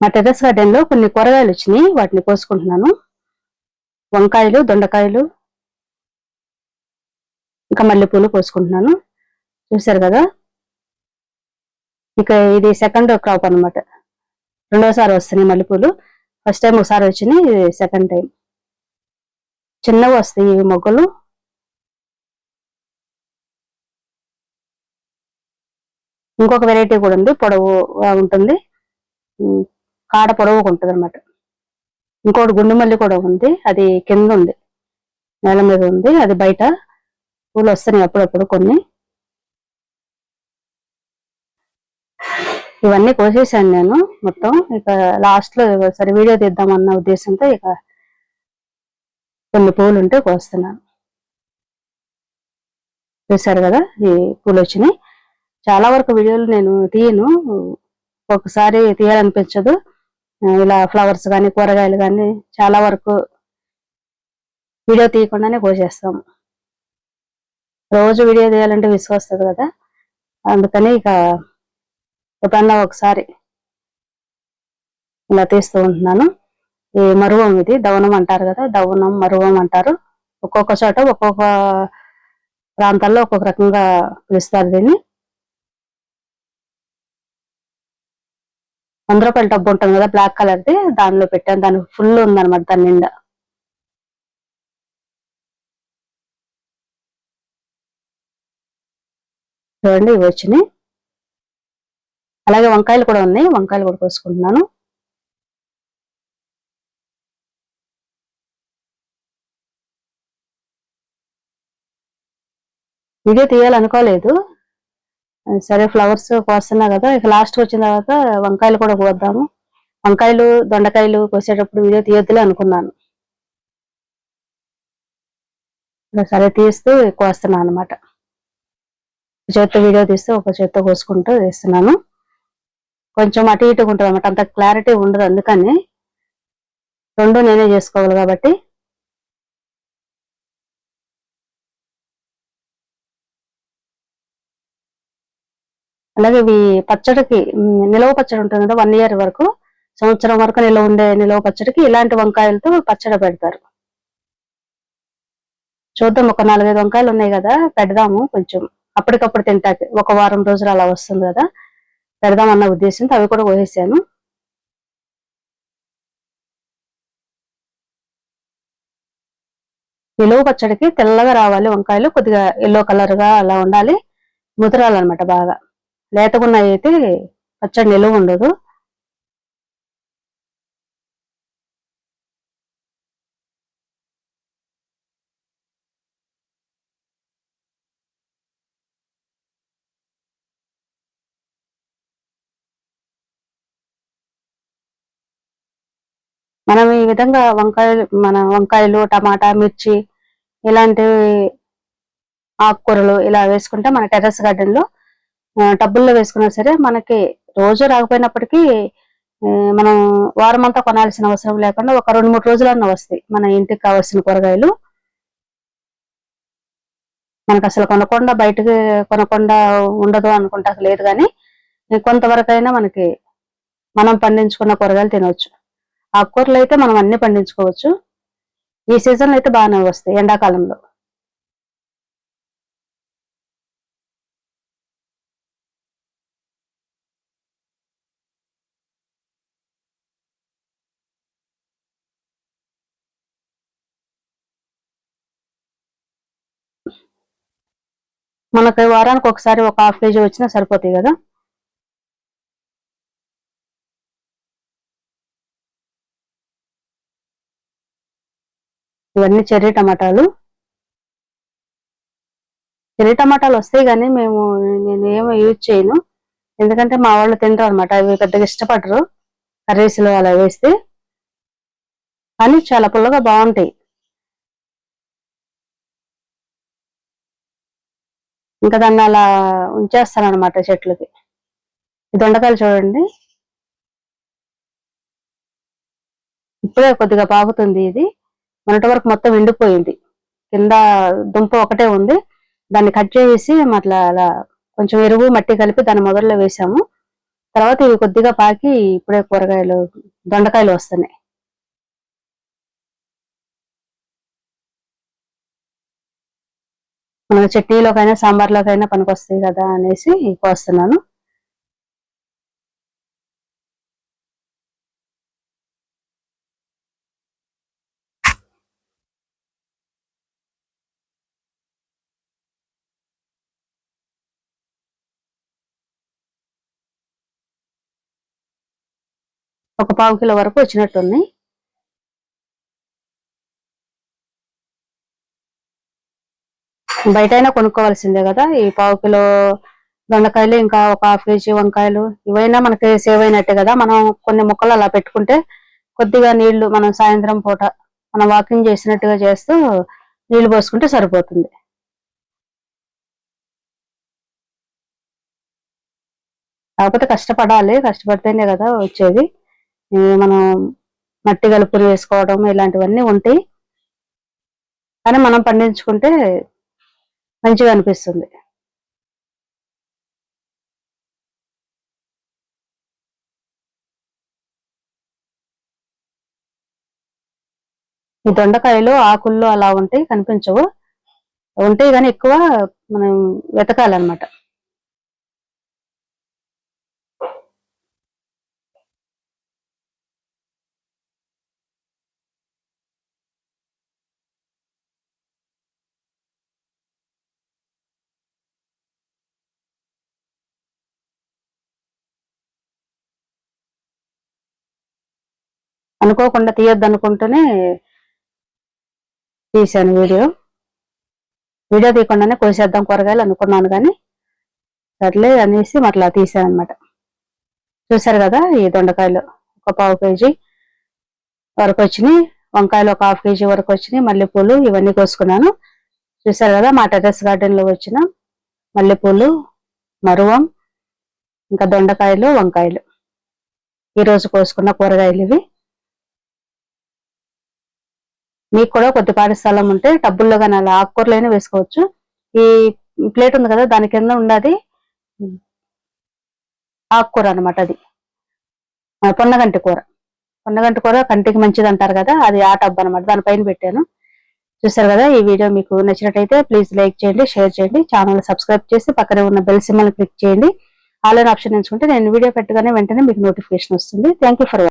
మా టెర్రస్ గార్డెన్లో కొన్ని కూరగాయలు వచ్చినాయి. వాటిని కోసుకుంటున్నాను. వంకాయలు దొండకాయలు ఇంకా మల్లెపూలు కోసుకుంటున్నాను. చూశారు కదా? ఇక ఇది సెకండ్ క్రాప్ అనమాట రెండోసారి వస్తున్నాయి మల్లెపూలు. ఫస్ట్ టైం ఒకసారి వచ్చినాయి. ఇది సెకండ్ టైం. చిన్నవి వస్తాయి మొగ్గలు. ఇంకొక వెరైటీ కూడా ఉంది. పొడవు ఉంటుంది. కాడ పొడవుగా ఉంటుంది అనమాట ఇంకోటి గుండు మల్లి కూడా ఉంది. అది కింద ఉంది. నేల మీద ఉంది. అది బయట పూలు వస్తున్నాయి అప్పుడప్పుడు కొన్ని. ఇవన్నీ కోసేసాను నేను మొత్తం. ఇక లాస్ట్లో సరే వీడియో తీద్దామన్న ఉద్దేశంతో ఇక కొన్ని పూలు ఉంటే కోస్తున్నాను. చూసారు కదా ఈ పూలు వచ్చినాయి. చాలా వరకు వీడియోలు నేను తీయను. ఒకసారి తీయాలనిపించదు. ఇలా ఫ్లవర్స్ కానీ కూరగాయలు కానీ చాలా వరకు వీడియో తీయకుండానే కోసేస్తాము రోజు వీడియో తీయాలంటే విసుగొస్తుంది కదా. అందుకని ఇక ఎప్పుడన్నా ఒకసారి ఇలా తీస్తూ ఉంటున్నాను. ఈ మరువం ఇది దవనం అంటారు కదా దవనం మరువం అంటారు. ఒక్కొక్క చోట ఒక్కొక్క ప్రాంతాల్లో ఒక్కొక్క రకంగా పిలుస్తారు దీన్ని. వంద రూపాయల డబ్బు ఉంటుంది కదా బ్లాక్ కలర్ది దానిలో పెట్టాను. దాని ఫుల్ ఉందన్నమాట దాని నిండా. చూడండి ఇవి వచ్చినాయి. అలాగే వంకాయలు కూడా ఉన్నాయి. వంకాయలు కూడా కోసుకుంటున్నాను. వీడియో తీయాలనుకోలేదు. సరే ఫ్లవర్స్ కోస్తున్నా కదా ఇక లాస్ట్ వచ్చిన తర్వాత వంకాయలు కూడా కోద్దాము. వంకాయలు దొండకాయలు కోసేటప్పుడు వీడియో తీయొద్దులే అనుకున్నాను. సరే తీస్తూ కోస్తున్నాను అనమాట చేత్తో వీడియో తీస్తూ ఒక చేత్తో కోసుకుంటూ తీస్తున్నాను కొంచెం అటు ఇటుగా ఉంటుంది అనమాట అంత క్లారిటీ ఉండదు అందుకని రెండు నేనే చేసుకోవాలి కాబట్టి అలాగే ఇవి పచ్చడికి నిలవ పచ్చడి ఉంటుంది కదా వన్ ఇయర్ వరకు సంవత్సరం వరకు నిలవ ఉండే నిలవ పచ్చడికి ఇలాంటి వంకాయలతో పచ్చడి పెడతారు. చూద్దాం ఒక నాలుగైదు వంకాయలు ఉన్నాయి కదా పెడదాము కొంచెం. అప్పటికప్పుడు తింటాకి ఒక వారం రోజులు అలా వస్తుంది కదా. పెడదాం అన్న ఉద్దేశంతో అవి కూడా కోసేసాను. నిలువ పచ్చడికి తెల్లగా రావాలి వంకాయలు కొద్దిగా ఎల్లో కలర్గా అలా ఉండాలి. ముదరాలన్నమాట బాగా. లేతగున్నవి అయితే పచ్చడి నిలువ ఉండదు. మనం ఈ విధంగా వంకాయలు మన వంకాయలు టమాటా మిర్చి ఇలాంటివి ఆకుకూరలు ఇలా వేసుకుంటే మన టెర్రస్ గార్డెన్లో టబ్బుల్లో వేసుకున్నా సరే మనకి రోజు రాకపోయినప్పటికీ మనం వారం అంతా కొనాల్సిన అవసరం లేకుండా ఒక రెండు మూడు రోజులన్నా వస్తాయి మన ఇంటికి కావాల్సిన కూరగాయలు. మనకు అసలు కొనకుండా బయటకి కొనకుండా ఉండదు అనుకుంటా లేదు కానీ కొంతవరకైనా మనకి మనం పండించుకున్న కూరగాయలు తినవచ్చు. ఆకుకూరలు అయితే మనం అన్ని పండించుకోవచ్చు. ఈ సీజన్లో అయితే బాగానే వస్తాయి ఎండాకాలంలో. మనకి వారానికి ఒకసారి ఒక హాఫ్ కేజీ వచ్చినా సరిపోతాయి కదా? ఇవన్నీ చెర్రీ టమాటాలు. చెర్రీ టమాటాలు వస్తాయి కానీ మేము నేను ఏమో యూజ్ చేయను. ఎందుకంటే మా వాళ్ళు తింటారు అనమాట అవి పెద్దగా ఇష్టపడరు. కర్రీస్లో అలా వేస్తే. కానీ చాలా పుల్లగా బాగుంటాయి. ఇంకా దాన్ని అలా ఉంచేస్తాను అనమాట చెట్లకి దొండకాయలు చూడండి. ఇప్పుడే కొద్దిగా పాకుతుంది ఇది. మొన్నటి వరకు మొత్తం ఎండిపోయింది. కింద దుంప ఒకటే ఉంది. దాన్ని కట్ చేసి అట్లా అలా కొంచెం ఎరువు మట్టి కలిపి దాని మొదట్లో వేసాము. తర్వాత ఇవి కొద్దిగా పాకి ఇప్పుడే కూరగాయలు దొండకాయలు వస్తున్నాయి. మన చట్నీలోకైనా సాంబార్లోకైనా పనికొస్తాయి కదా అనేసి కోస్తున్నాను. ఒక పావు కిలో వరకు వచ్చినట్టుంది. బయటైనా కొనుక్కోవాల్సిందే కదా. ఈ పావు కిలో దొండకాయలు ఇంకా ఒక హాఫ్ కేజీ వంకాయలు ఇవైనా మనకి సేవ్ అయినట్టే కదా. మనం కొన్ని ముక్కలు అలా పెట్టుకుంటే కొద్దిగా నీళ్ళు మనం సాయంత్రం పూట మనం వాకింగ్ చేసినట్టుగా చేస్తూ నీళ్ళు పోసుకుంటే సరిపోతుంది. కాకపోతే కష్టపడాలి. కష్టపడితేనే కదా వచ్చేది. మనం మట్టి కలుపులు వేసుకోవడం ఇలాంటివన్నీ ఉంటాయి. కానీ మనం పండించుకుంటే మంచిగా అనిపిస్తుంది. ఈ దొండకాయలు ఆకుల్లో అలా ఉంటాయి కనిపించవు. ఉంటాయి కానీ ఎక్కువ మనం వెతకాలన్నమాట. అనుకోకుండా తీయొద్దు అనుకుంటూనే తీశాను వీడియో. వీడియో తీయకుండానే కోసేద్దాం కూరగాయలు అనుకున్నాను కానీ సర్లే అనేసి అట్లా తీసాను అనమాట చూసారు కదా ఈ దొండకాయలు. ఒక పావు కేజీ వరకు వచ్చినాయి వంకాయలు ఒక హాఫ్ కేజీ వరకు వచ్చినాయి మల్లెపూలు ఇవన్నీ కోసుకున్నాను. చూసారు కదా మా టెర్రస్ గార్డెన్లో వచ్చిన మల్లెపూలు మరువం ఇంకా దొండకాయలు వంకాయలు. ఈరోజు కోసుకున్న కూరగాయలు ఇవి. మీకు కూడా కొద్దిపాటి స్థలం ఉంటే టబ్బుల్లో కానీ అలా ఆకుకూరలైనా వేసుకోవచ్చు. ఈ ప్లేట్ ఉంది కదా దాని కింద ఉన్నది ఆకుకూర అనమాట అది. పొన్నగంటి కూర. పొన్నగంటి కూర కంటికి మంచిది అంటారు కదా అది ఆ టబ్ అనమాట దానిపైన పెట్టాను. చూసారు కదా ఈ వీడియో మీకు నచ్చినట్టయితే ప్లీజ్ లైక్ చేయండి షేర్ చేయండి ఛానల్ సబ్స్క్రైబ్ చేసి పక్కనే ఉన్న బెల్ సిమ్మల్ని క్లిక్ చేయండి. ఆన్లైన్ ఆప్షన్ ఎంచుకుంటే నేను వీడియో పెట్టగానే వెంటనే మీకు నోటిఫికేషన్ వస్తుంది. Thank for